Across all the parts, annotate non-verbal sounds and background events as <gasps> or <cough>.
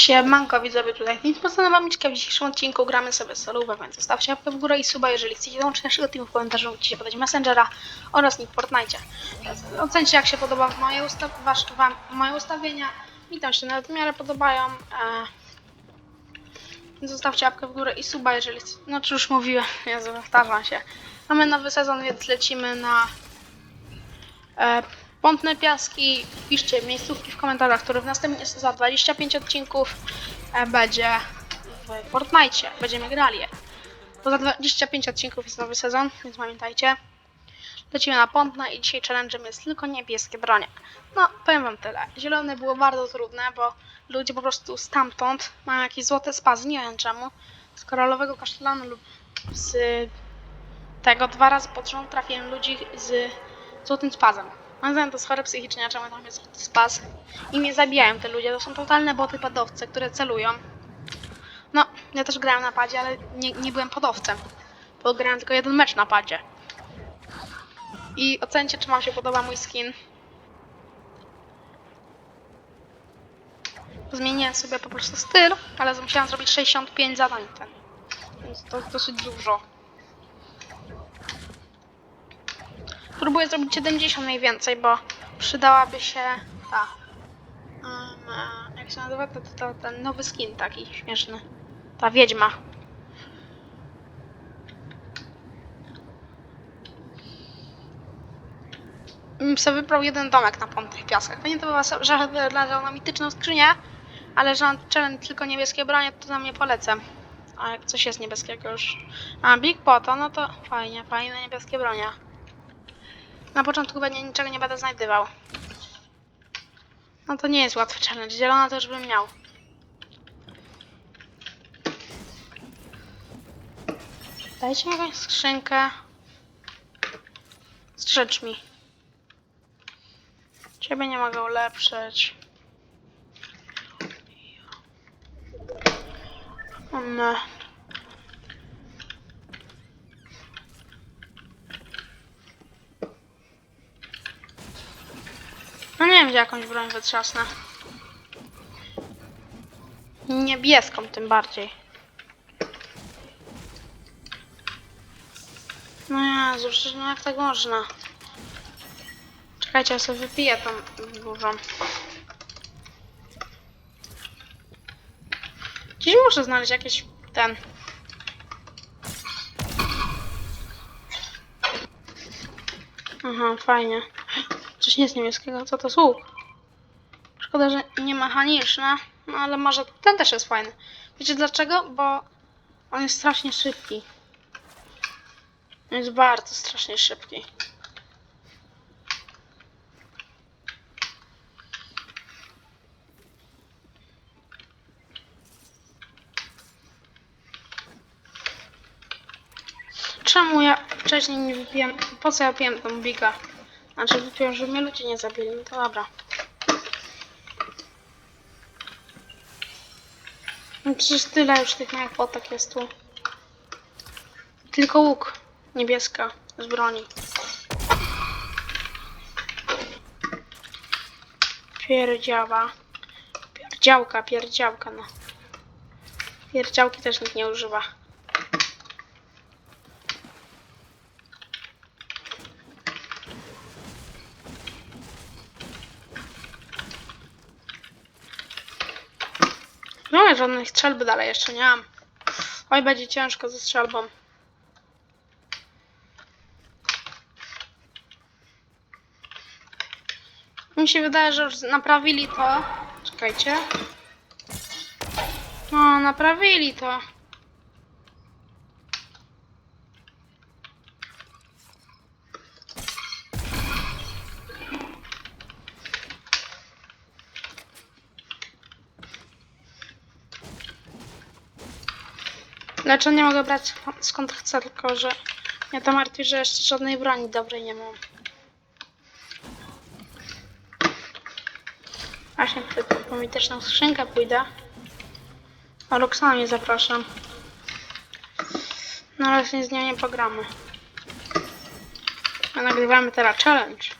Siemanko widzowie tutaj nic postanowiłam w dzisiejszym odcinku gramy sobie solówę, więc zostawcie łapkę w górę i suba, jeżeli chcecie dołączyć do naszego teamu w komentarzu musicie podać Messengera oraz nick Fortnite. Ocencie jak się podoba moje, ustaw wasz, wam, moje ustawienia, mi tam się nawet w miarę podobają. E, więc zostawcie łapkę w górę i suba, jeżeli chcecie, no czy już mówiłem, <laughs> ja powtarzam się. Mamy nowy sezon, więc lecimy na e, Pątne piaski, piszcie miejscówki w komentarzach, które w następnie za 25 odcinków e, będzie w Fortnite. Będziemy grali je. Bo za 25 odcinków jest nowy sezon, więc pamiętajcie. Lecimy na Pątne i dzisiaj challenge'em jest tylko niebieskie bronie. No, powiem wam tyle. Zielone było bardzo trudne, bo ludzie po prostu stamtąd mają jakieś złote spazy, nie wiem czemu. Z koralowego kasztelanu lub z tego dwa razy pod rząd trafiłem ludzi z złotym spazem. Mam zdaniem to jest chore psychicznie, czemu tam jest spas. I mnie zabijają te ludzie, to są totalne boty padowce, które celują. No, ja też grałem na padzie, ale nie, nie byłem padowcem. Bo grałem tylko jeden mecz na padzie. I ocencie, czy wam się podoba mój skin. Zmieniłem sobie po prostu styl, ale musiałam zrobić 65 zadań ten. Więc to jest dosyć dużo. Próbuję zrobić 70 mniej więcej, bo przydałaby się ta. Um, jak się nazywa? To, to, to, ten nowy skin taki śmieszny. Ta wiedźma. sobie wybrał jeden domek na pątnych piaskach. Pewnie to była so- że leżał na mityczną skrzynię, ale że mam tylko niebieskie bronie, to tam nie polecę. A jak coś jest niebieskiego już. A Big Poto, no to fajnie, fajne niebieskie bronie. Na początku pewnie niczego nie będę znajdywał. No to nie jest łatwy challenge. Zielona już bym miał. Dajcie mi jakąś skrzynkę. Strzecz mi. Ciebie nie mogę ulepszyć. No. No nie wiem, gdzie jakąś broń wytrzasnę. Niebieską tym bardziej. No Jezu, przecież no jak tak można? Czekajcie, ja sobie wypiję tą dużą. Gdzieś muszę znaleźć jakieś ten. Aha, fajnie. Coś nie jest niebieskiego, co to łuk? Szkoda, że nie mechaniczne, no ale może ten też jest fajny. Wiecie dlaczego? Bo on jest strasznie szybki. On jest bardzo strasznie szybki. Czemu ja wcześniej nie wypiłem? Po co ja piłem tą biga? Znaczy wypiłem, żeby mnie ludzie nie zabili. No to dobra. No przecież tyle już tych małych potek jest tu. Tylko łuk niebieska z broni. Pierdziała. Pierdziałka, pierdziałka, no. Pierdziałki też nikt nie używa. No, żadnej strzelby dalej jeszcze nie mam. Oj, będzie ciężko ze strzelbą. Mi się wydaje, że już naprawili to. Czekajcie. No, naprawili to. Lecz nie mogę brać skąd chcę, tylko że mnie to martwi, że jeszcze żadnej broni dobrej nie mam. Właśnie przed tą mityczną skrzynkę pójdę. A Roxana nie zapraszam. No ale z nią nie pogramy. A nagrywamy teraz challenge.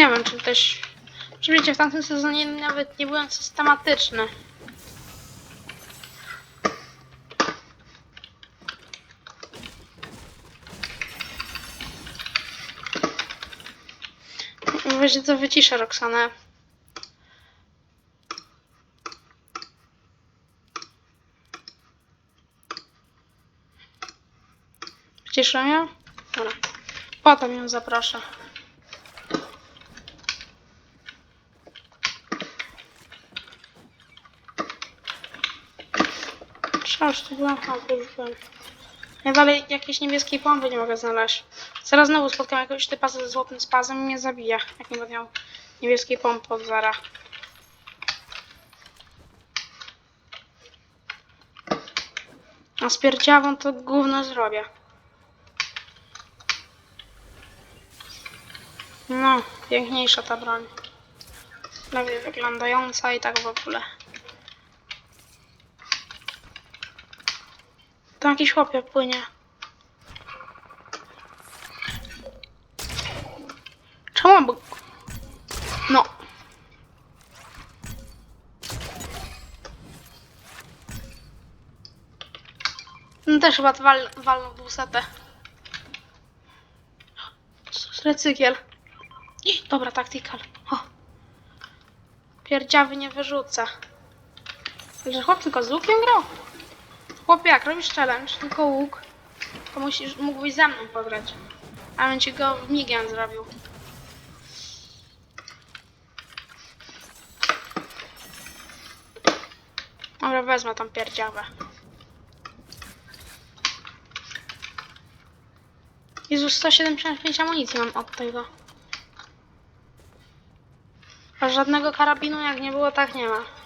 Nie wiem, czy też... Czy wiecie, w tamtym sezonie nawet nie byłem systematyczny. Weź to wyciszę Roxanę. Wyciszyłem ją? Dobra. Potem ją zaproszę. Przecież to była... A, to już byłem. Ja dalej jakiejś niebieskiej pompy nie mogę znaleźć. Zaraz znowu spotkam jakiegoś typa ze złotym spazem i mnie zabija, jak nie będę miał niebieskiej pompy od zera. A z pierdziawą to gówno zrobię. No, piękniejsza ta broń. Lepiej wyglądająca i tak w ogóle. Tam jakiś chłopie płynie. Czemu? Bo... No. No też chyba wal, walnął dwusetę. Recykiel. Dobra, tactical. O. Pierdziawy nie wyrzuca. Ale chłop tylko z łukiem grał? Chłopie, jak robisz challenge, tylko łuk, to musisz, mógłbyś ze mną pograć. A bym ci go migiem zrobił. Dobra, wezmę tą pierdziawę. Jezus, 175 amunicji mam od tego. A żadnego karabinu jak nie było, tak nie ma.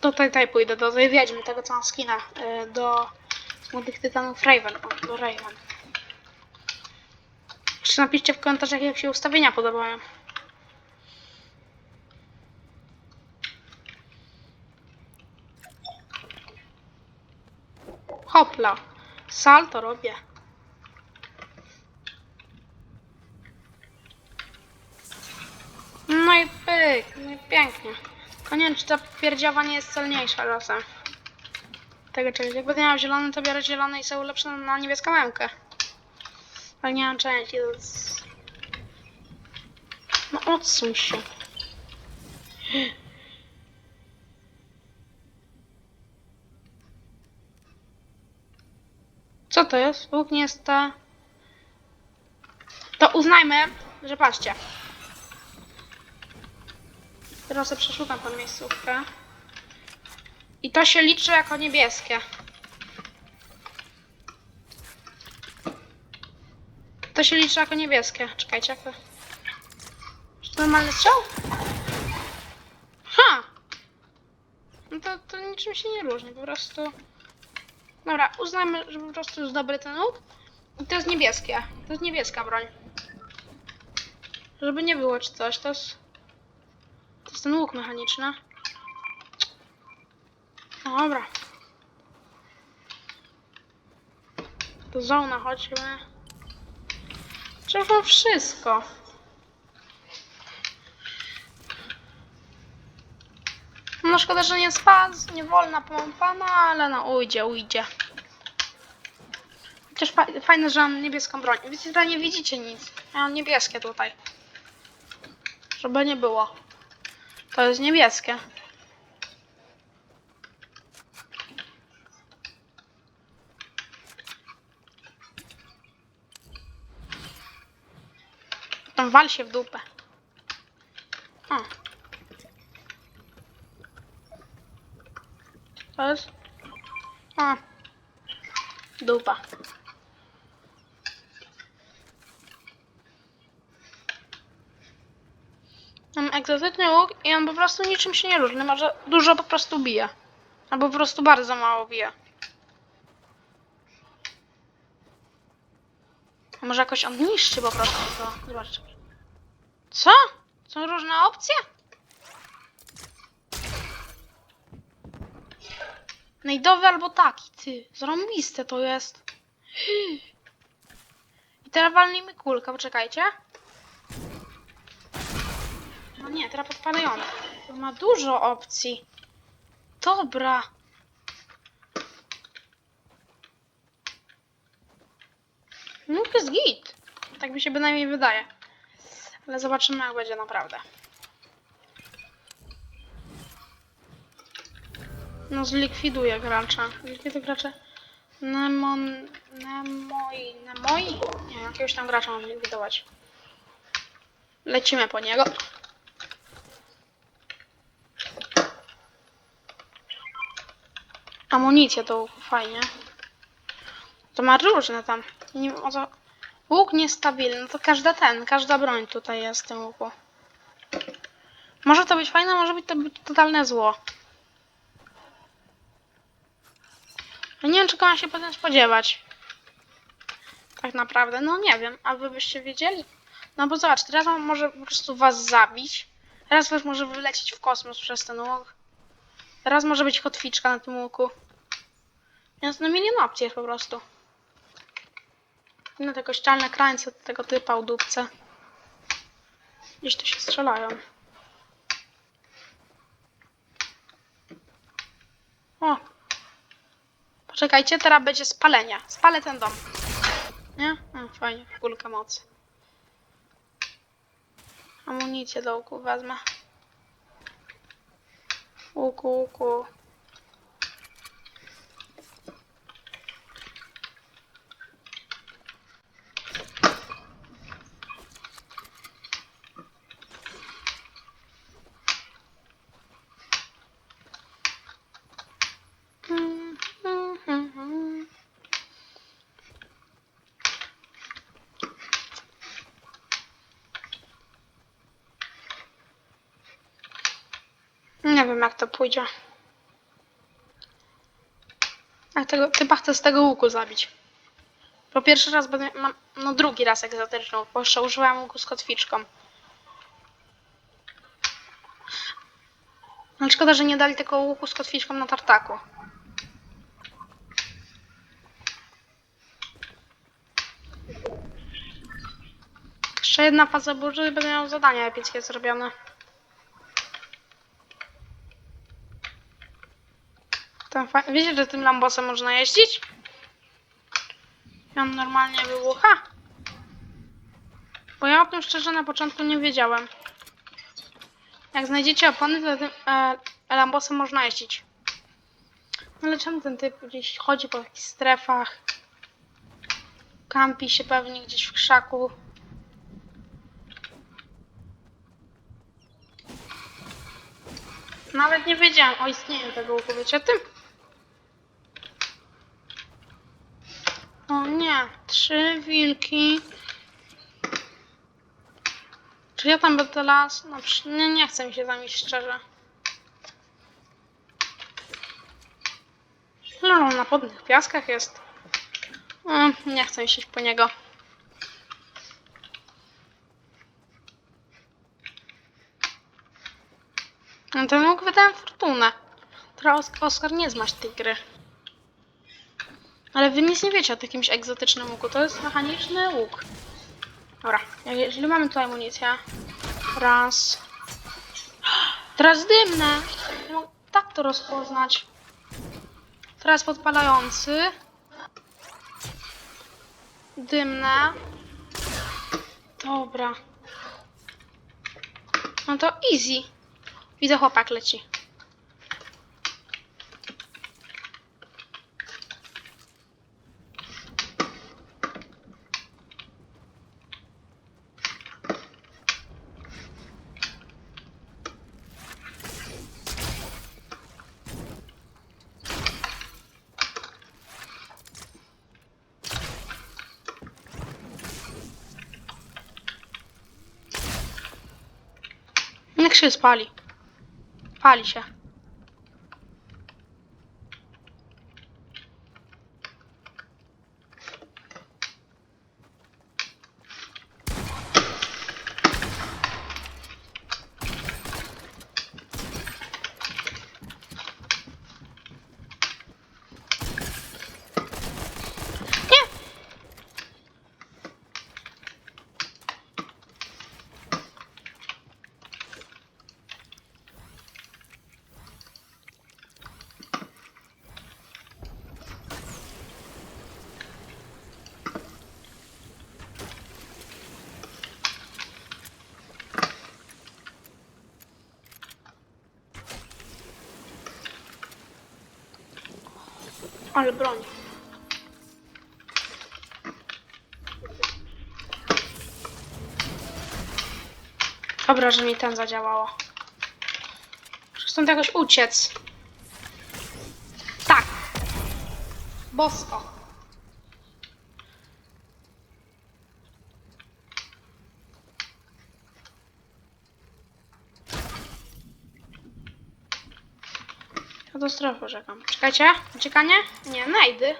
Tutaj, tutaj pójdę, do tej wiedźmy, tego co mam skina, y, do młodych tytanów Raven, do Raven. Jeszcze napiszcie w komentarzach, jak się ustawienia podobają. Hopla. Salto robię. No i pyk, no i pięknie. Tylko nie wiem, czy ta pierdziawa nie jest celniejsza czasem. Tego czegoś. Jak będę miał zielony, to biorę zielony i są ulepszone na niebieską łemkę. Ale nie mam części, jest... No odsuń się. Co to jest? Łuk nie jest ta... To uznajmy, że patrzcie. Teraz sobie przeszukam tą miejscówkę. I to się liczy jako niebieskie. To się liczy jako niebieskie. Czekajcie, jak to... Czy to normalny strzał? Ha! No to, to niczym się nie różni, po prostu... Dobra, uznajmy, że po prostu jest dobry ten łuk. I to jest niebieskie. To jest niebieska broń. Żeby nie było czy coś, to jest... To jest ten łuk mechaniczny. No dobra. Do zona chodźmy. Trzeba wszystko. No szkoda, że nie spadł, nie wolna pompa, no ale no ujdzie, ujdzie. Chociaż fa fajne, że mam niebieską broń. Tutaj nie widzicie nic. Ja mam niebieskie tutaj. Żeby nie było. To jest niebieskie. Tam wal się w dupę. O. To jest? O. Dupa. Mam egzotyczny łuk i on po prostu niczym się nie różni. Może dużo po prostu bije. Albo po prostu bardzo mało bije. A może jakoś on niszczy po prostu to. Zobaczcie. Co? Są różne opcje? Najdowy albo taki, ty. Zarąbiste to jest. <gasps> I teraz walnijmy kulkę, poczekajcie. No nie, teraz podpalający. To ma dużo opcji. Dobra. No to jest git. Tak mi się bynajmniej wydaje. Ale zobaczymy jak będzie naprawdę. No zlikwiduję gracza. Zlikwiduję gracza. Nemon... Nemoi... Nemoi? Nie, jakiegoś tam gracza mam zlikwidować. Lecimy po niego. Amunicja to fajnie. To ma różne tam. Nie wiem o co... Łuk niestabilny, to każda ten, każda broń tutaj jest w tym łuku. Może to być fajne, może być to być totalne zło. Ja nie wiem, czego mam się potem spodziewać. Tak naprawdę, no nie wiem, a wy byście wiedzieli? No bo zobacz, teraz on może po prostu was zabić. Raz was może wylecieć w kosmos przez ten łuk. Raz może być kotwiczka na tym łuku. Więc no opcji jest po prostu. No te kościelne krańce tego typa u dupce. Gdzieś tu się strzelają. O! Poczekajcie, teraz będzie spalenie. Spalę ten dom. Nie? O, fajnie, kulka mocy. Amunicję do łuku wezmę. Łuku, łuku. Nie wiem jak to pójdzie. Jak tego typa chcę z tego łuku zabić. Po pierwszy raz będę. Mam, no drugi raz egzotyczną, bo jeszcze użyłam łuku z kotwiczką. Ale szkoda, że nie dali tego łuku z kotwiczką na tartaku. Jeszcze jedna faza burzy i będę miał zadania epickie zrobione. Fa- Wiecie, że tym lambosem można jeździć? I on normalnie wybucha? Bo ja o tym szczerze na początku nie wiedziałem. Jak znajdziecie opony, to tym e, lambosem można jeździć. No Ale czemu ten typ gdzieś chodzi po jakichś strefach? Kampi się pewnie gdzieś w krzaku. Nawet nie wiedziałem o istnieniu tego łuku, wiecie o tym? O nie, trzy wilki. Czy ja tam będę las? No nie, nie chcę mi się tam iść szczerze. No, na podnych piaskach jest. Mm, nie chcę iść po niego. No ten łuk wydałem fortunę. Teraz Osk- Oskar nie zmaść tej gry. Ale wy nic nie wiecie o jakimś egzotycznym łuku. To jest mechaniczny łuk. Dobra, jeżeli mamy tutaj amunicję. Raz. Teraz dymne. Tak to rozpoznać. Teraz podpalający. Dymne. Dobra. No to easy. Widzę chłopak leci. Się spali. Pali się. Ale broń. Dobra, że mi ten zadziałało. Muszę stąd jakoś uciec. Tak. Bosko. Strefy czekam. Czekajcie. Uciekanie? Nie, najdy.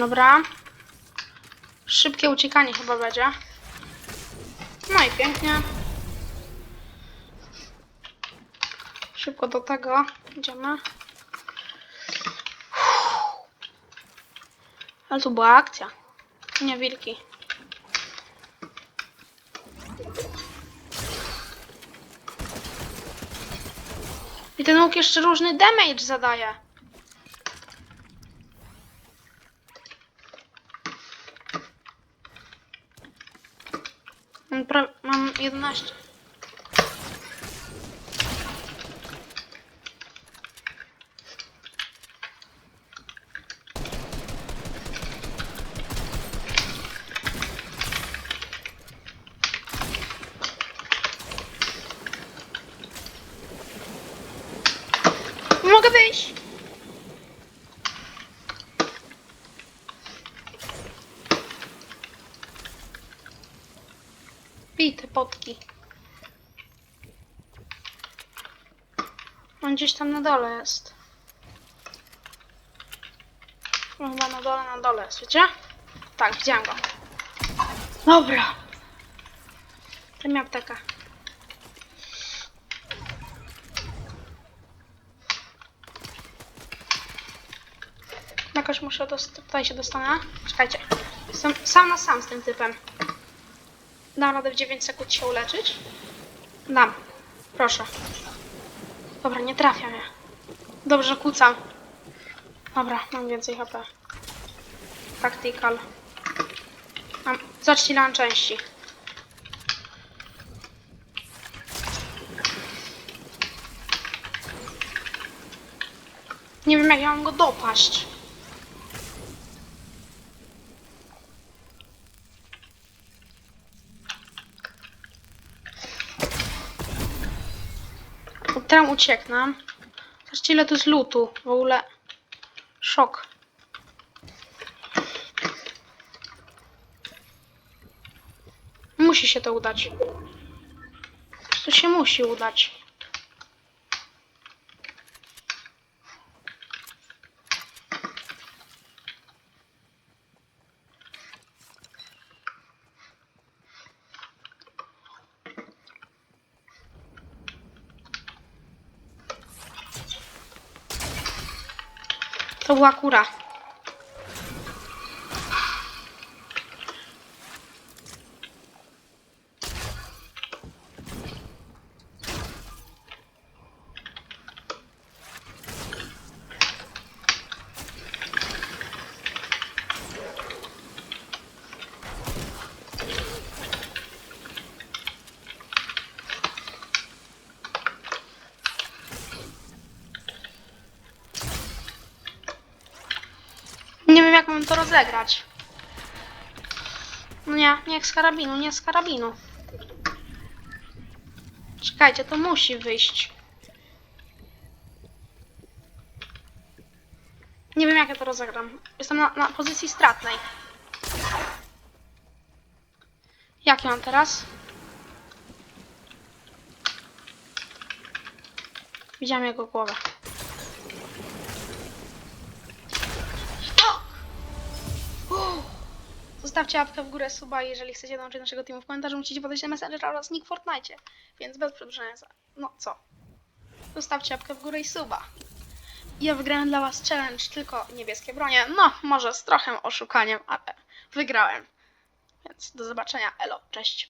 Dobra. Szybkie uciekanie chyba będzie. No i pięknie. Szybko do tego idziemy. Ale tu była akcja. Nie wilki. I ten łuk jeszcze różny damage zadaje. Mam, pra- mam 11. Nie mogę Bij te potki. On gdzieś tam na dole jest. No, Chyba na dole, na dole jest, wiecie? Tak, widziałam go. Dobra. To mi apteka. Jakoś muszę dost- tutaj się dostanę. Czekajcie. Jestem sam na sam z tym typem. Dam radę w 9 sekund się uleczyć? Dam. Proszę. Dobra, nie trafia mnie. Dobrze, kłócam. Dobra, mam więcej HP. Tactical. Mam... Mam części. Nie wiem, jak ja mam go dopaść. Tam ucieknę. Zobaczcie ile to jest lutu. W ogóle szok. Musi się to udać. To się musi udać. To była kura. Nie wiem jak mam to rozegrać. No nie, nie z karabinu, nie z karabinu. Czekajcie, to musi wyjść. Nie wiem jak ja to rozegram. Jestem na, na pozycji stratnej. Jak ja mam teraz? Widziałem jego głowę. Zostawcie łapkę w górę, suba, jeżeli chcecie dołączyć do naszego teamu w komentarzu, musicie podać na Messenger oraz nick Fortnite, więc bez przedłużenia. No co? Zostawcie łapkę w górę i suba. ja wygrałem dla was challenge tylko niebieskie bronie. No, może z trochę oszukaniem, ale wygrałem. Więc do zobaczenia. Elo, cześć.